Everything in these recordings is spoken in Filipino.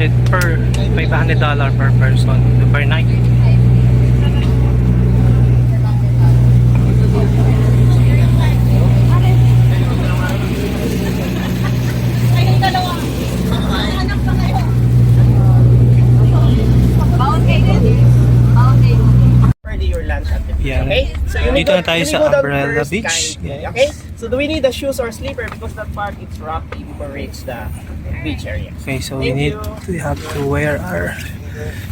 500 per 500 dollar per person per night. Yan. Okay? Dito to, na tayo sa Umbrella Beach. Okay? So do we need the shoes or slipper because that part is rocky before we reach the beach area. Okay, so we need you. to have to wear our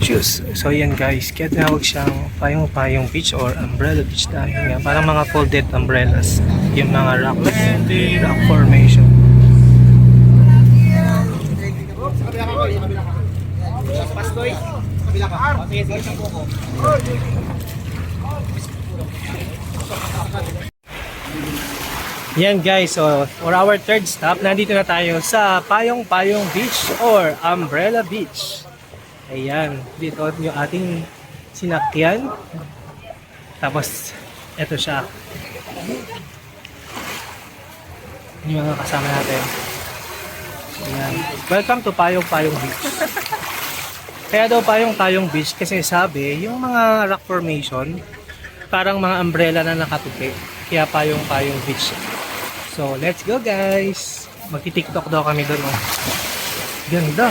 shoes. So yan guys, kaya tinawag siyang payong-payong beach or umbrella beach dahil nga parang mga folded umbrellas yung mga rock, rock formation. Pastoy. Kabila ka. Sige, sige, sige po. Yan guys, so for our third stop, nandito na tayo sa Payong Payong Beach or Umbrella Beach. Ayan, dito yung ating sinakyan. Tapos, eto siya. Yung mga kasama natin. Ayan. Welcome to Payong Payong Beach. Kaya daw Payong Payong Beach kasi sabi, yung mga rock formation, parang mga umbrella na nakatupi. Kaya Payong Payong Beach. So, let's go guys! Magti-tiktok daw kami doon. Oh. Ganda!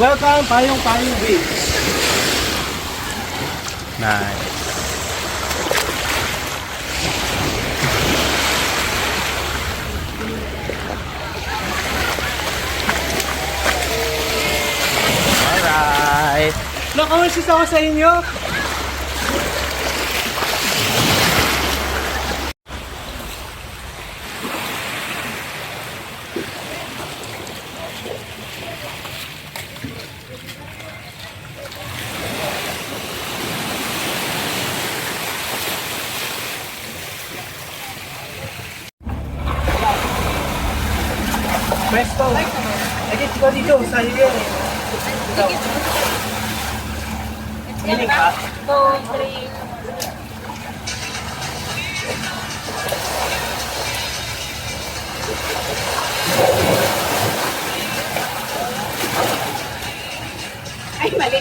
Welcome, Payong Payong Beach! Nice. Nakawisis ako sa inyo! Presto! Agit ko dito, sa iyo. Hindi ka? Two, three. Ay, mali.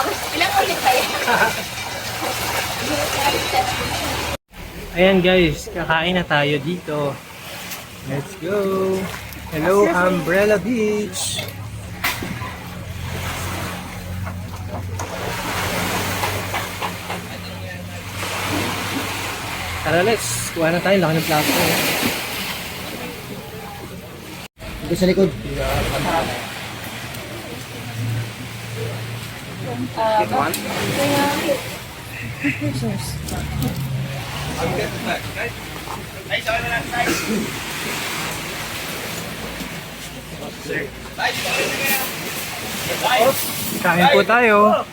okay, ilang ulit tayo? Ayan guys, kakain na tayo dito. Let's go! Hello, Umbrella Beach! Tara, let's. Kuha na tayo. Laki ng plato. Dito sa likod. Kain po tayo.